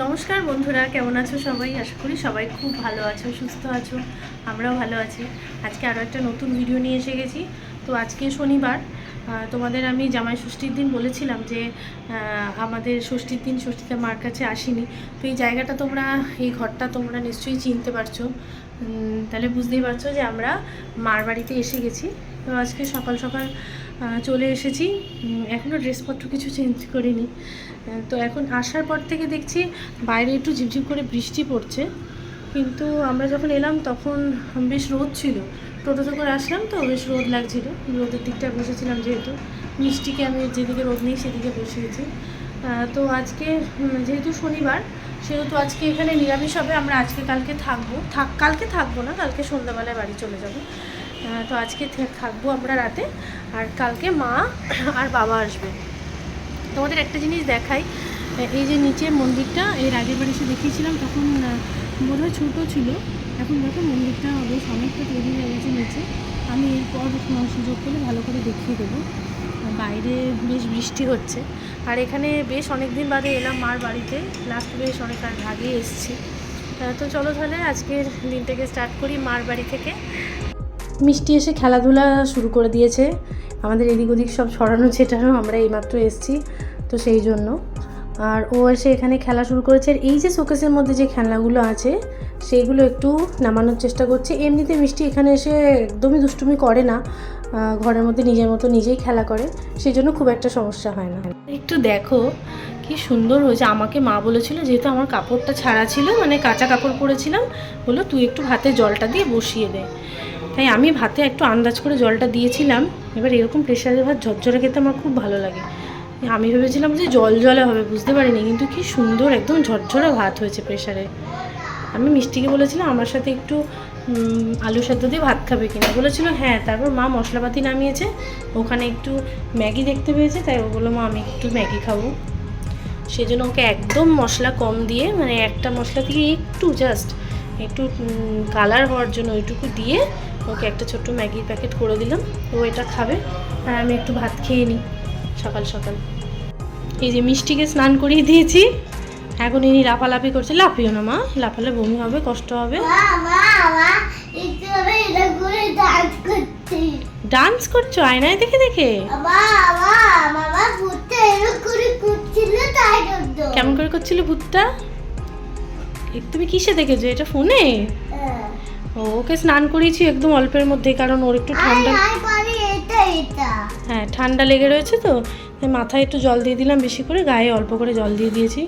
নমস্কার বন্ধুরা, কেমন আছো সবাই? আশা করি সবাই খুব ভালো আছো, সুস্থ আছো, আমরাও ভালো আছি। আজকে আরও একটা নতুন ভিডিও নিয়ে এসে গেছি। তো আজকে শনিবার তোমাদের আমি জামাই ষষ্ঠীর দিন বলেছিলাম যে আমাদের ষষ্ঠীর দিন ষষ্ঠীতে মার কাছে আসিনি। তো এই জায়গাটা তোমরা, এই ঘরটা তোমরা নিশ্চয়ই চিনতে পারছ। তাহলে বুঝতেই পারছ যে আমরা মার বাড়িতে এসে গেছি। তো আজকে সকাল সকাল চলে এসেছি। এখনও ড্রেসপত্র কিছু চেঞ্জ করিনি। তো এখন আসার পর থেকে দেখছি বাইরে একটু ঝিপঝিপ করে বৃষ্টি পড়ছে। কিন্তু আমরা যখন এলাম তখন বেশ রোদ ছিল। টোটো টোটোতে করে আসলাম তো বেশ রোদ লাগছিল। রোদের দিকটায় বসেছিলাম যেহেতু। মিষ্টিকে আমি যেদিকে রোদ নেই সেদিকে বসিয়েছি। তো আজকে যেহেতু শনিবার, সেহেতু আজকে এখানে নিরামিষ হবে। আমরা আজকে কালকে থাকব। থাক, কালকে থাকব না, কালকে সন্ধ্যাবেলায় বাড়ি চলে যাব। তো আজকে থাকব আমরা রাতে। আর কালকে মা আর বাবা আসবে। তোমাদের একটা জিনিস দেখাই। এই যে নিচে মন্দিরটা এর আগের বার এসে দেখিয়েছিলাম, তখন বোধহয় ছোটো ছিল। এখন দেখো মন্দিরটা বেশ অনেকটা তৈরি হয়ে গেছে নিচে। আমি এরপর সুযোগ পেলে ভালো করে দেখিয়ে দেবো। বাইরে বেশ বৃষ্টি হচ্ছে। আর এখানে বেশ অনেক দিন বাদে এলাম মার বাড়িতে। লাস্ট বেশ অনেক আগে এসেছি। তো চলো তাহলে আজকের দিনটাকে স্টার্ট করি মার বাড়ি থেকে। মিষ্টি এসে খেলাধুলা শুরু করে দিয়েছে। আমাদের এদিক ওদিক সব সরানো ছেটানো, আমরা এইমাত্র এসেছি, তো সেই জন্য। আর ও এসে এখানে খেলা শুরু করেছে। আর এই যে শোকেসের মধ্যে যে খেলনাগুলো আছে সেইগুলো একটু নামানোর চেষ্টা করছে। এমনিতে মিষ্টি এখানে এসে একদমই দুষ্টুমি করে না। ঘরের মধ্যে নিজের মতো নিজেই খেলা করে। সেই জন্য খুব একটা সমস্যা হয় না। একটু দেখো, কি সুন্দর হয়েছে। আমাকে মা বলেছিল, যেহেতু আমার কাপড়টা ছাড়া ছিল মানে কাঁচা কাপড় পরেছিলাম, বলল তুই একটু ভাতে জলটা দিয়ে বসিয়ে দে। তাই আমি ভাতে একটু আন্দাজ করে জলটা দিয়েছিলাম। এবার এরকম প্রেশারের ভাত ঝরঝরে খেতে আমার খুব ভালো লাগে। আমি ভেবেছিলাম যে জল জলে হবে, বুঝতে পারিনি, কিন্তু কি সুন্দর একদম ঝরঝরে ভাত হয়েছে প্রেশারে আমি মিষ্টিকে বলেছিলাম, আমার সাথে একটু আলু সেদ্ধ দিয়ে ভাত খাবে কিনা? বলেছিল হ্যাঁ। তারপর মা মশলাপাতি নামিয়েছে, ওখানে একটু ম্যাগি দেখতে পেয়েছে, তাই ও বলল, মা, আমি একটু ম্যাগি খাব। সেই জন্য ওকে একদম মশলা কম দিয়ে মানে একটা মশলা থেকে একটু জাস্ট একটু কালার হওয়ার জন্য ওইটুকু দিয়ে ওকে একটা ছোট্ট ম্যাগির প্যাকেট করে দিলাম। ও এটা খাবে আর আমি একটু ভাত খেয়ে নিই সকাল সকাল। এই যে মিষ্টিকে স্নান করিয়ে দিয়েছি। এখন ইনি লাফালাফি করছে লাফিও না মা লাফালে বমি হবে কষ্ট হবে। ডান্স করছ। আয়নায় দেখে দেখে? কেমন করে করছিল ভূতটা? তুমি কিসে দেখেছ? এটা ফোনে? হ্যাঁ। ও ওকে স্নান করিয়েছি একদম অল্পের মধ্যে কারণ ওর একটু ঠান্ডা হ্যাঁ ঠান্ডা লেগে রয়েছে তো তাই মাথায় একটু জল দিয়ে দিলাম বেশি করে গায়ে অল্প করে জল দিয়ে দিয়েছি।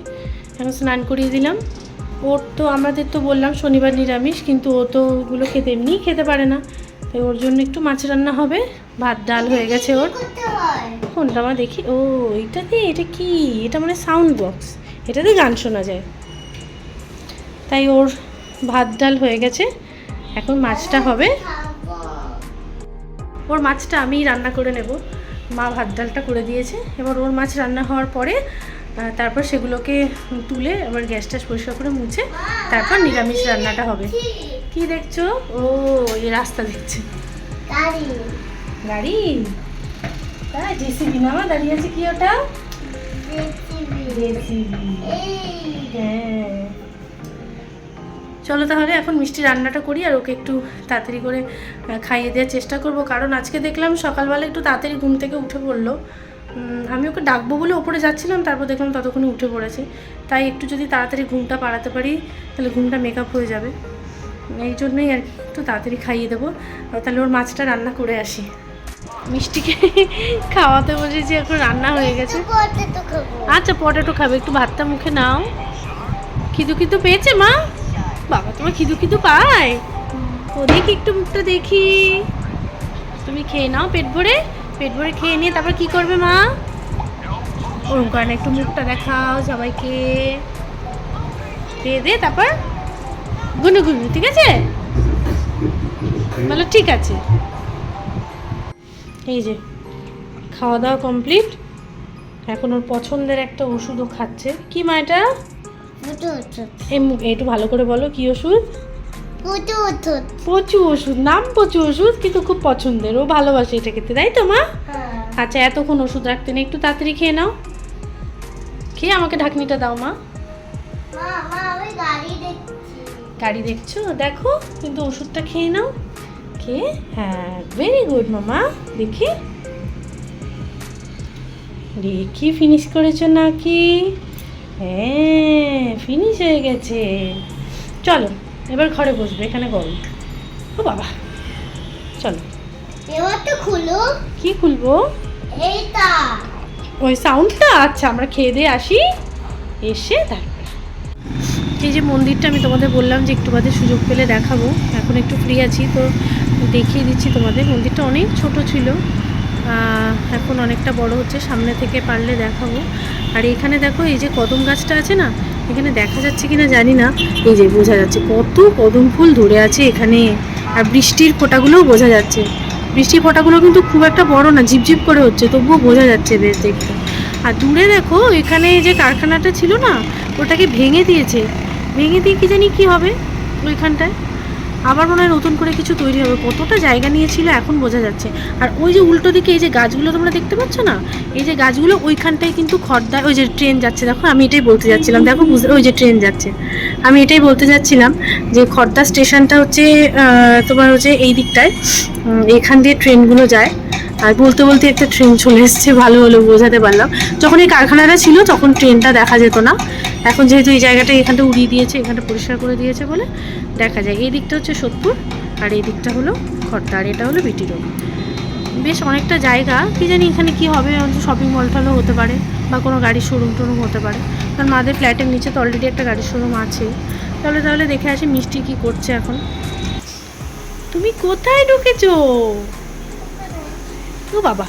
এখন স্নান করিয়ে দিলাম। ওর তো আমাদের তো বললাম শনিবার নিরামিষ কিন্তু ও তো ওগুলো খেতে এমনিই খেতে পারে না। তাই ওর জন্য একটু মাছ রান্না হবে ভাত ডাল হয়ে গেছে ওর। কোনটা আমার দেখি ও এইটা দিয়ে এটা কি? এটা মানে সাউন্ড বক্স এটাতে গান শোনা যায়। তাই ওর ভাত ডাল হয়ে গেছে। এখন মাছটা হবে। ওর মাছটা আমিই রান্না করে নেব। মা ভাত ডালটা করে দিয়েছে। এবার ওর মাছ রান্না হওয়ার পরে তারপর সেগুলোকে তুলে আবার গ্যাস ট্যাস পরিষ্কার করে মুছে তারপর নিরামিষ রান্নাটা হবে। কি দেখছ? ও এই রাস্তা দেখছে। গাড়ি। তাই জেসিবি মামা দাঁড়িয়ে আছে কি ওটা? জেসিবি। হ্যাঁ। চলো তাহলে এখন মিষ্টি রান্নাটা করি আর ওকে একটু তাড়াতাড়ি করে খাইয়ে দেওয়ার চেষ্টা করব। কারণ আজকে দেখলাম সকালবেলা একটু তাড়াতাড়ি ঘুম থেকে উঠে পড়ল। আমি ওকে ডাকবো বলে ওপরে যাচ্ছিলাম তারপর দেখলাম ততক্ষণে উঠে পড়েছে। তাই একটু যদি তাড়াতাড়ি ঘুমটা পাড়াতে পারি তাহলে ঘুমটা মেকআপ হয়ে যাবে। এই জন্যই আর কি একটু তাড়াতাড়ি খাইয়ে দেবো। তাহলে ওর মাছটা রান্না করে আসি। মিষ্টিকে খাওয়াতে বসেছি এখন রান্না হয়ে গেছে। আচ্ছা পটেটো খাবে একটু ভাতটা মুখে নাও। খিদু খিদু পেয়েছে মা? বাবা, তোমার খিদু খিদু পায়? ও দেখি একটু মুখটা দেখি। তুমি খেয়ে নাও পেট ভরে পেট ভরে খেয়ে নিয়ে তারপর কি করবে মা? ওরকম করে না, একটু মুখটা দেখাও সবাইকে। খেয়ে দে তারপর গুনু গুনু, ঠিক আছে? বলো, ঠিক আছে। এই যে, খাওয়া দাওয়া কমপ্লিট। এখন ওর পছন্দের একটা ওষুধও খাচ্ছে। কি মা এটা? এই মুখ একটু ভালো করে বলো কি ওষুধ? ফুটো ওষুধ। নাম পচু ওষুধ কিন্তু খুব পছন্দের ও ভালোবাসে এটা খেতে তাই তো মা? হ্যাঁ। আচ্ছা এতক্ষণ ওষুধ রাখতে নেই একটু তাড়াতাড়ি খেয়ে নাও। খেয়ে আমাকে ঢাকনিটা দাও মা। গাড়ি দেখছ। দেখো কিন্তু ওষুধটা খেয়ে নাও। খেয়ে হ্যাঁ ভেরি গুড মামা দেখি। দেখি ফিনিশ করেছ নাকি? হ্যাঁ ফিনিশ হয়ে গেছে। চলো এবার ঘরে বসবে এখানে গরম ও বাবা চলো। এবার তো খুলো। কি খুলবো? এইটা। ওই সাউন্ডটা আচ্ছা আমরা খেয়ে দিয়ে আসি। এসে তারপরে। এই যে মন্দিরটা আমি তোমাদের বললাম যে একটু বাদে সুযোগ পেলে দেখাবো। এখন একটু ফ্রি আছি তো দেখিয়ে দিচ্ছি তোমাদের। মন্দিরটা অনেক ছোট ছিল। এখন অনেকটা বড় হচ্ছে, সামনে থেকে পারলে দেখাবো। আর এখানে দেখো, এই যে কদম গাছটা আছে না, এখানে দেখা যাচ্ছে কিনা জানি না। এই যে বোঝা যাচ্ছে, কত কদম ফুল ধরে আছে এখানে। আর বৃষ্টির ফোঁটাগুলোও বোঝা যাচ্ছে। বৃষ্টির ফোঁটাগুলো কিন্তু খুব একটা বড় না ঝিপঝিপ করে হচ্ছে, তবুও বোঝা যাচ্ছে বেশ দেখতে। আর দূরে দেখো, এখানে যে কারখানাটা ছিল না, ওটাকে ভেঙে দিয়েছে। ভেঙে দিয়ে কি জানি কি হবে ওইখানটায়? আবার মনে হয় নতুন করে কিছু তৈরি হবে। কতটা জায়গা নিয়েছিল এখন বোঝা যাচ্ছে। আর ওই যে উল্টো দিকে এই যে গাছগুলো তোমরা দেখতে পাচ্ছ না? এই যে গাছগুলো ওইখানটায় কিন্তু খর্দা ওই যে ট্রেন যাচ্ছে। দেখো, আমি এটাই বলতে যাচ্ছিলাম। দেখো, বুঝ- ওই যে ট্রেন যাচ্ছে। আমি এটাই বলতে যাচ্ছিলাম যে খর্দা স্টেশনটা হচ্ছে তোমার হচ্ছে এই দিকটায়। এখান দিয়ে ট্রেনগুলো যায়। আর বলতে বলতে একটা ট্রেন চলে এসেছে, ভালো হলো, বোঝাতে পারলাম। যখন এই কারখানাটা ছিল, তখন ট্রেনটা দেখা যেত না। এখন যেহেতু এই জায়গাটা এখানটা উড়িয়ে দিয়েছে, এখানটা পরিষ্কার করে দিয়েছে বলে দেখা যায়। এই দিকটা হচ্ছে সোদপুর, আর এই দিকটা হলো খড়দা, আর এটা হলো বিটি রোড বেশ অনেকটা জায়গা, কী জানি এখানে কি হবে শপিং মল টলও হতে পারে, বা কোনো গাড়ির শোরুম টোরুম হতে পারে। কারণ মাদের ফ্ল্যাটের নিচে তো অলরেডি একটা গাড়ির শোরুম আছে। তাহলে তাহলে দেখে আসি মিষ্টি কি করছে এখন। তুমি কোথায় ঢুকেছো? ও বাবা,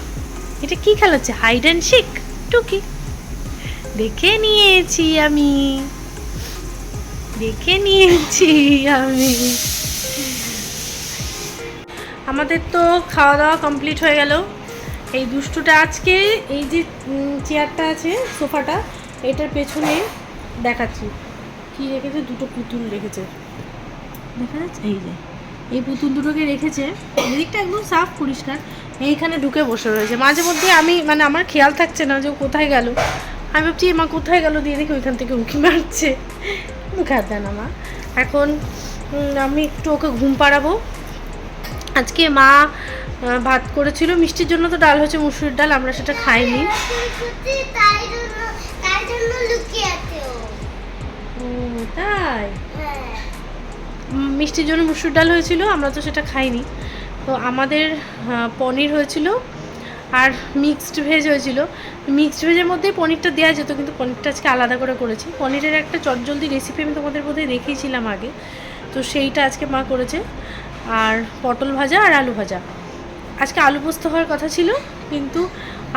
এটা কি খেলা হচ্ছে? হাইড অ্যান্ড শিক টুকি। দেখে নিয়েছি আমি। দেখে নিয়েছি আমি। আমাদের তো খাওয়া দাওয়া কমপ্লিট হয়ে গেল। এই দুষ্টুটা আজকে এই যে চেয়ারটা আছে, সোফাটা, এটার পেছনে দেখাচ্ছি। কি রেখেছে? দুটো পুতুল রেখেছে। দেখা যাচ্ছে? এই যে, এই পুতুল দুটোকে রেখেছে। এদিকটা একদম সাফ পরিষ্কার এইখানে ঢুকে বসে রয়েছে। মাঝে মধ্যে আমি মানে আমার খেয়াল থাকছে না যে ও কোথায় গেল। আমি ভাবছি মা কোথায় গেল? দিয়ে দেখি ওইখান থেকে উঁকি মারছে। মুখে হাত দেয় না মা। এখন আমি একটু ওকে ঘুম পাড়াবো। আজকে মা ভাত করেছিল। মিষ্টির জন্য তো ডাল হচ্ছে মুসুরির ডাল আমরা সেটা খাইনি। তাই? হ্যাঁ। মিষ্টির জন্য মুসুর ডাল হয়েছিল আমরা তো সেটা খাইনি। তো আমাদের পনির হয়েছিল আর মিক্সড ভেজ হয়েছিল। মিক্সড ভেজের মধ্যেই পনিরটা দেওয়া যেত, কিন্তু পনিরটা আজকে আলাদা করে করেছি। পনিরের একটা চটজলদি রেসিপি আমি তোমাদের বোধহয় দেখিয়েছিলাম আগে। তো সেইটা আজকে মা করেছে। আর পটল ভাজা আর আলু ভাজা। আজকে আলু পোস্ত হওয়ার কথা ছিল, কিন্তু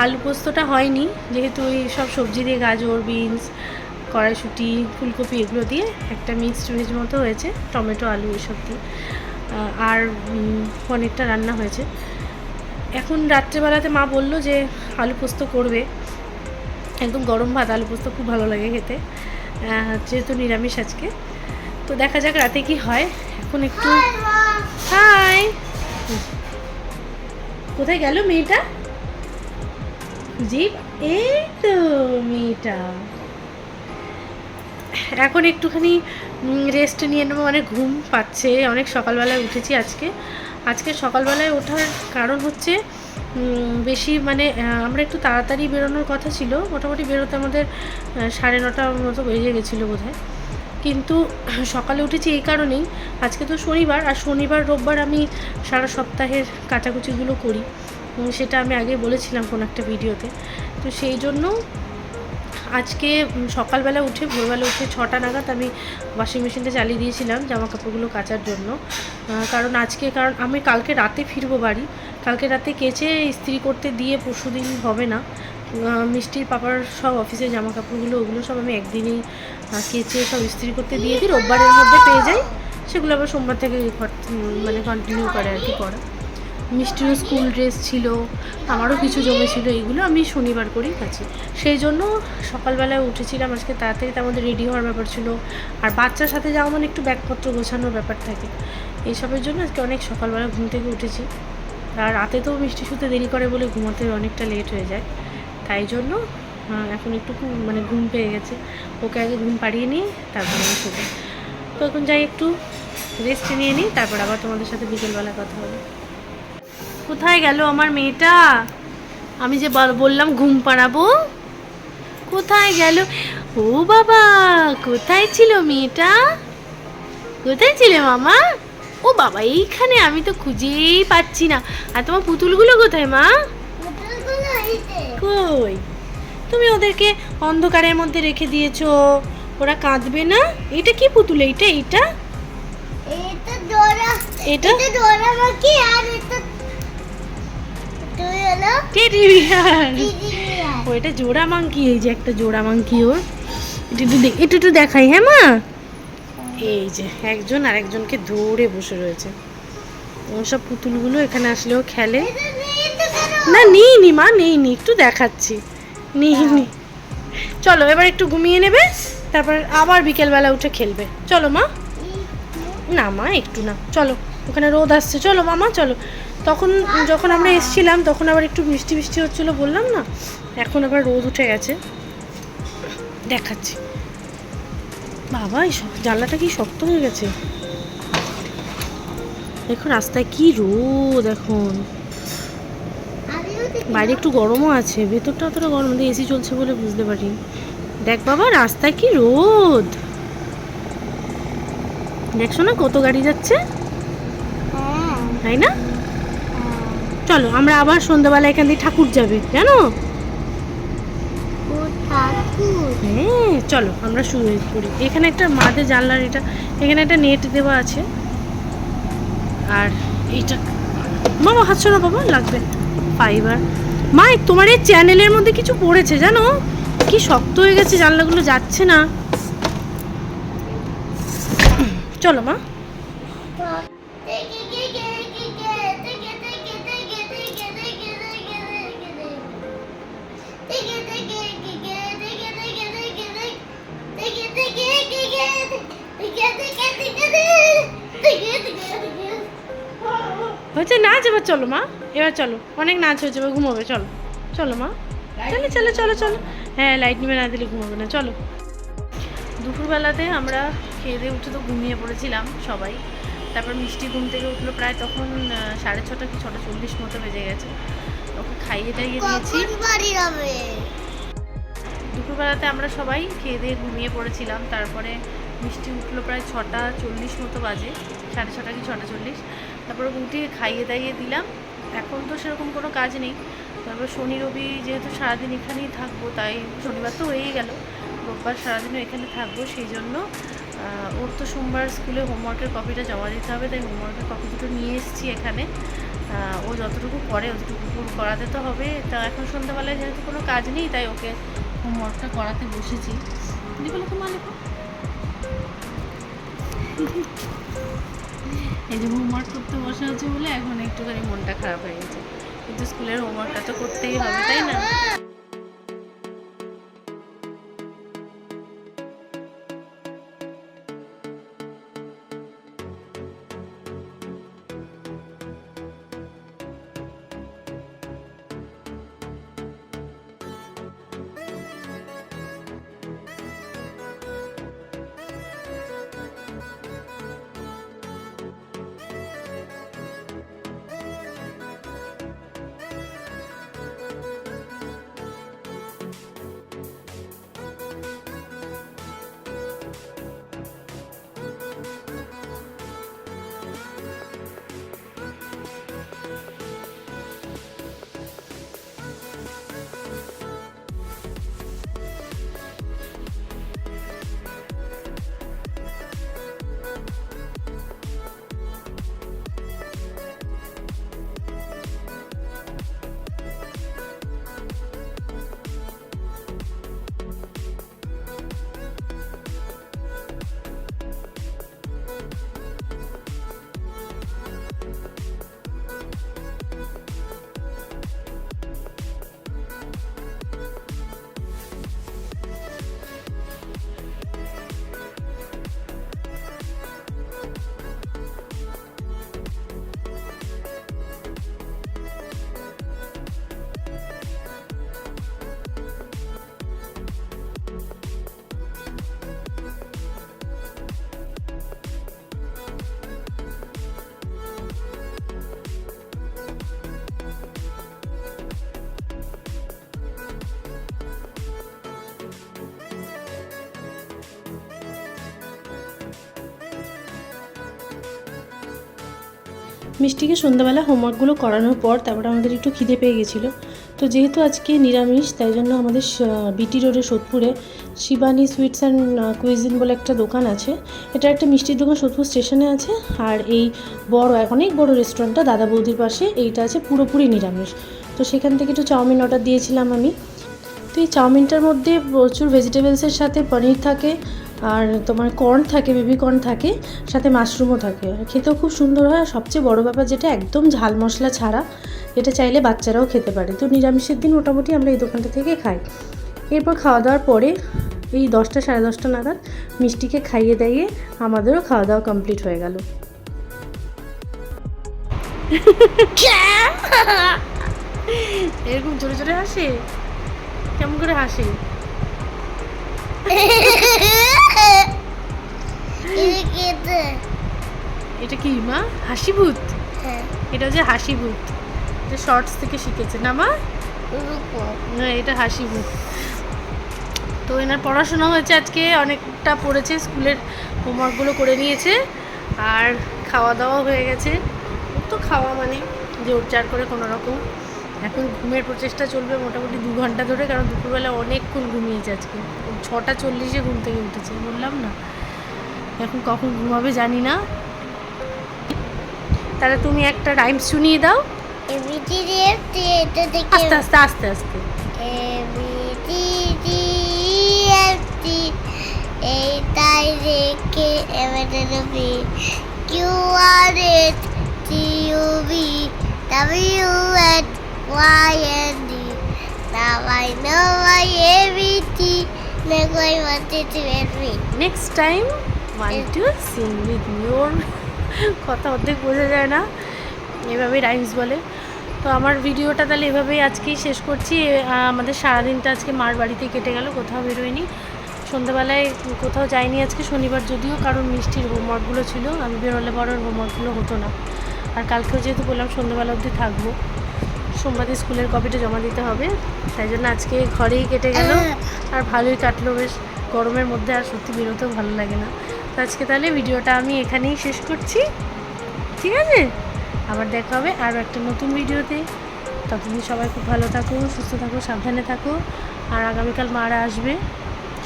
আলু পোস্তটা হয়নি। যেহেতু ওই সব সবজি দিয়ে গাজর, বিনস, কড়াইশুঁটি, ফুলকপি, এগুলো দিয়ে একটা মিক্সড ভেজ মতো হয়েছে, টমেটো, আলু, এসব দিয়ে। আর পনিরটা রান্না হয়েছে। এখন রাত্রেবেলাতে মা বলল যে আলু পোস্ত করবে। একদম গরম ভাত, আলু পোস্ত খুব ভালো লাগে খেতে। যেহেতু নিরামিষ আজকে। তো দেখা যাক রাতে কি হয়। এখন একটু হাই! কোথায় গেল মেয়েটা? জি এই তো মেয়েটা। এখন একটুখানি রেস্ট নিয়ে নেব মানে ঘুম পাচ্ছে। অনেক সকালবেলায় উঠেছি আজকে। আজকে সকালবেলায় ওঠার কারণ হচ্ছে বেশি মানে আমরা একটু তাড়াতাড়ি বেরোনোর কথা ছিল। মোটামুটি বেরোতে আমাদের সাড়ে নটার মতো বেজে গেছিল বোধহয়। কিন্তু সকালে উঠেছি এই কারণেই। আজকে তো শনিবার, আর শনিবার, রোববার আমি সারা সপ্তাহের কাচাকুচিগুলো করি। সেটা আমি আগে বলেছিলাম কোনো একটা ভিডিওতে। তো সেই জন্য আজকে সকালবেলা উঠে, ভোরবেলা উঠে ছটা নাগাদ আমি ওয়াশিং মেশিনটা চালিয়ে দিয়েছিলাম জামা কাপড়গুলো কাচার জন্য। কারণ আজকে, কারণ আমি কালকে রাতে ফিরবো বাড়ি। কালকে রাতে কেচে ইস্ত্রি করতে দিয়ে পরশু দিন হবে না। মিষ্টির পাপার সব অফিসে জামা কাপড়গুলো ওগুলো সব আমি একদিনেই কেচে সব ইস্ত্রি করতে দিয়ে দিই। রোববারের মধ্যে পেয়ে যাই। সেগুলো আবার সোমবার থেকে মানে কন্টিনিউ করে আর কি করা। মিষ্টিরও স্কুল ড্রেস ছিল, আমারও কিছু জমে ছিল এইগুলো আমি শনিবার করেই কাছি সেই জন্য সকালবেলায় উঠেছিলাম, আজকে তাড়াতাড়ি তার মধ্যে রেডি হওয়ার ব্যাপার ছিল। আর বাচ্চার সাথে যাওয়া মানে একটু ব্যাগপত্র গোছানোর ব্যাপার থাকে। এইসবের জন্য আজকে অনেক সকালবেলা ঘুম থেকে উঠেছি। আর রাতে তো মিষ্টি শুতে দেরি করে বলে ঘুমাতে অনেকটা লেট হয়ে যায়। তাই জন্য এখন একটু মানে ঘুম পেয়ে গেছে। ওকে আগে ঘুম পাড়িয়ে নিই তারপরে আমি শোবো। তো এখন যাই একটু রেস্ট নিয়ে নিই, তারপর আবার তোমাদের সাথে বিকেলবেলা কথা হবে। কোথায় গেল আমার মেয়েটা? আমি যে বললাম ঘুম পাড়াবো। কোথায় গেল? ও বাবা কোথায় ছিল মেয়েটা? কোথায় ছিল মামা? ও বাবা এইখানে আমি তো খুঁজেই পাচ্ছি না। আর তোমার পুতুলগুলো কোথায় মা? কই? তুমি ওদেরকে অন্ধকারের মধ্যে রেখে দিয়েছ। ওরা কাঁদবে না? এটা কি পুতুল? এইটা এইটা? এটা? এটা আর এটা তুই হলো টেডি বিয়ার ও এটা জোড়া মাংকি এই যে একটা জোড়া মাংকি ওর। একটু একটু একটু দেখাই হ্যাঁ মা? এই যে একজন আর একজনকে ধরে বসে রয়েছে। ওসব পুতুলগুলো এখানে আসলেও খেলে। না নেই নি মা নেই নি একটু দেখাচ্ছি। নেই নি। চলো এবার একটু ঘুমিয়ে নেবে তারপর আবার বিকেলবেলা উঠে খেলবে। চলো মা। না মা একটু না। চলো ওখানে রোদ আসছে। চলো মামা চলো। তখন যখন আমরা এসছিলাম তখন আবার একটু বৃষ্টি বৃষ্টি হচ্ছিল বললাম না? এখন আবার রোদ উঠে গেছে। দেখাচ্ছি। বাবা এই জানলাটা কি শক্ত হয়ে গেছে? দেখো রাস্তায় কি রোদ এখন। বাইরে একটু গরমও আছে ভেতরটা অতটা গরম দিয়ে এসি চলছে বলে বুঝতে পারি। দেখ বাবা রাস্তায় কি রোদ। দেখছ না কত গাড়ি যাচ্ছে? হ্যাঁ। তাই না? চলো আমরা আবার সন্ধ্যাবেলা এখান দিয়ে ঠাকুর যাবে জানো? হ্যাঁ চলো আমরা শুয়ে করি। এখানে একটা মাঝে জানলার এটা এখানে একটা নেট দেওয়া আছে। আর এইটা বাবা হাসছো না বাবা লাগবে। ফাইবার। মা এই তোমার এই চ্যানেলের মধ্যে কিছু পড়েছে জানো? কি শক্ত হয়ে গেছে জানলাগুলো যাচ্ছে না। চলো মা। চলো মা এবার চলো। অনেক নাচ হয়েছে এবার ঘুমোবে চলো। চলো মা। চলো চলো চলো চলো। হ্যাঁ লাইট নিবে না দিলে ঘুমাবে না চলো। দুপুরবেলাতে আমরা খেয়ে দিয়ে উঠে তো ঘুমিয়ে পড়েছিলাম সবাই। তারপর মিষ্টি ঘুম থেকে উঠল প্রায় তখন সাড়ে ছটা কি ছটা চল্লিশ মতো বেজে গেছে। ওকে খাইয়ে টাইয়ে দিয়েছি। দুপুরবেলাতে আমরা সবাই খেয়ে দিয়ে ঘুমিয়ে পড়েছিলাম। তারপরে মিষ্টি উঠল প্রায় ছটা চল্লিশ মতো বাজে সাড়ে ছটা কি ছটা চল্লিশ। তারপরে উঠে খাইয়ে দাইয়ে দিলাম। এখন তো সেরকম কোনো কাজ নেই। তারপর শনি, রবি যেহেতু সারাদিন এখানেই থাকব, তাই শনিবার তো হয়েই গেল। রোববার সারাদিনও এখানে থাকব সেই জন্য ওর তো সোমবার স্কুলে হোমওয়ার্কের কপিটা জমা দিতে হবে, তাই হোমওয়ার্কের কপি দুটো নিয়ে এসেছি এখানে। ও যতটুকু করে অতটুকু করাতে তো হবে। তা এখন সন্ধ্যাবেলায় যেহেতু কোনো কাজ নেই, তাই ওকে হোমওয়ার্কটা করাতে বসেছি। লিখো লিখো মা লিখো? এই যে হোমওয়ার্ক করতে বসে আছে বলে এখন একটুখানি মনটা খারাপ হয়ে গেছে। কিন্তু স্কুলের হোমওয়ার্কটা তো করতেই হবে, তাই না? মিষ্টিকে সন্ধ্যাবেলা হোমওয়ার্কগুলো করানোর পর তারপরে আমাদের একটু খিদে পেয়ে গেছিল। তো যেহেতু আজকে নিরামিষ, তাই জন্য আমাদের বিটি রোডে সোদপুরে শিবানী সুইটস অ্যান্ড কুইজিন বলে একটা দোকান আছে। এটা একটা মিষ্টির দোকান সোদপুর স্টেশনে আছে। আর এই বড় অনেক বড় রেস্টুরেন্টটা দাদা বৌদির পাশে, এইটা আছে পুরোপুরি নিরামিষ। তো সেখান থেকে একটু চাউমিন অর্ডার দিয়েছিলাম আমি। তো এই চাউমিনটার মধ্যে প্রচুর ভেজিটেবলসের সাথে পনির থাকে। আর তোমার কর্ন থাকে বেবি কর্ন থাকে, সাথে মাশরুমও থাকে। খেতেও খুব সুন্দর হয়, আর সবচেয়ে বড় ব্যাপার যেটা, একদম ঝাল মশলা ছাড়া, এটা চাইলে বাচ্চারাও খেতে পারে। তো নিরামিষের দিন মোটামুটি আমরা এই দোকানটা থেকে খাই। এরপর খাওয়া দাওয়ার পরে, এই দশটা সাড়ে দশটা নাগাদ মিষ্টিকে খাইয়ে দাইয়ে আমাদেরও খাওয়া দাওয়া কমপ্লিট হয়ে গেল। এরকম জোরে জোরে হাসে? কেমন করে হাসে? এটা কি, মা? হাসি ভূত? হ্যাঁ এটা যে হাসি ভূত। এটা শর্টস থেকে শিখেছে। না, মা? না, এটা হাসি ভূত। তো এনার পড়াশোনা হয়েছে আজকে, অনেকটা পড়েছে, স্কুলের হোমওয়ার্কগুলো করে নিয়েছে, আর খাওয়া দাওয়া হয়ে গেছে। তো খাওয়া মানে জোর চার করে কোনো রকম। এখন ঘুমের প্রচেষ্টা চলবে মোটামুটি দু ঘণ্টা ধরে, কারণ দুপুরবেলা অনেকক্ষণ ঘুমিয়েছে আজকে। ছটা চল্লিশে ঘুম থেকে উঠেছে। বললাম না। এখন কখন ঘুমাবে জানি না। তাহলে তুমি একটা রাইমস শুনিয়ে দাও। আস্তে আস্তে আস্তে আস্তে। এইটাই রেখে Rabi Q S T V W Y N D. Now I wanted to get me. Next time one two sing with ওর কথা অর্ধেক বোঝা যায় না। এভাবেই রাইমস বলে। তো আমার ভিডিওটা তাহলে এভাবেই আজকেই শেষ করছি। আমাদের সারাদিনটা আজকে মার বাড়িতে কেটে গেল কোথাও বেরোয়নি। সন্ধ্যাবেলায় কোথাও যাইনি আজকে শনিবার যদিও কারণ মিষ্টির হোমওয়ার্কগুলো ছিল আমি বেরোলে বড় হোমওয়ার্কগুলো হতো না। আর কালকেও যেহেতু বললাম সন্ধ্যাবেলা অবধি থাকব। সোমবারে স্কুলের কপিটা জমা দিতে হবে। তাই জন্য আজকে ঘরেই কেটে গেল। আর ভালোই কাটলো বেশ। গরমের মধ্যে আর সত্যি বেরোতেও ভালো লাগে না। তো আজকে তাহলে ভিডিওটা আমি এখানেই শেষ করছি। ঠিক আছে? আবার দেখা হবে আরও একটা নতুন ভিডিওতে। ততদিন সবাই খুব ভালো থাকো, সুস্থ থাকো, সাবধানে থাকো। আর আগামীকাল মারা আসবে।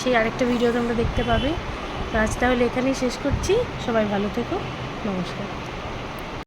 সেই আরেকটা ভিডিও তোমরা দেখতে পাবে। তো আজ তাহলে এখানেই শেষ করছি। সবাই ভালো থেকো। নমস্কার।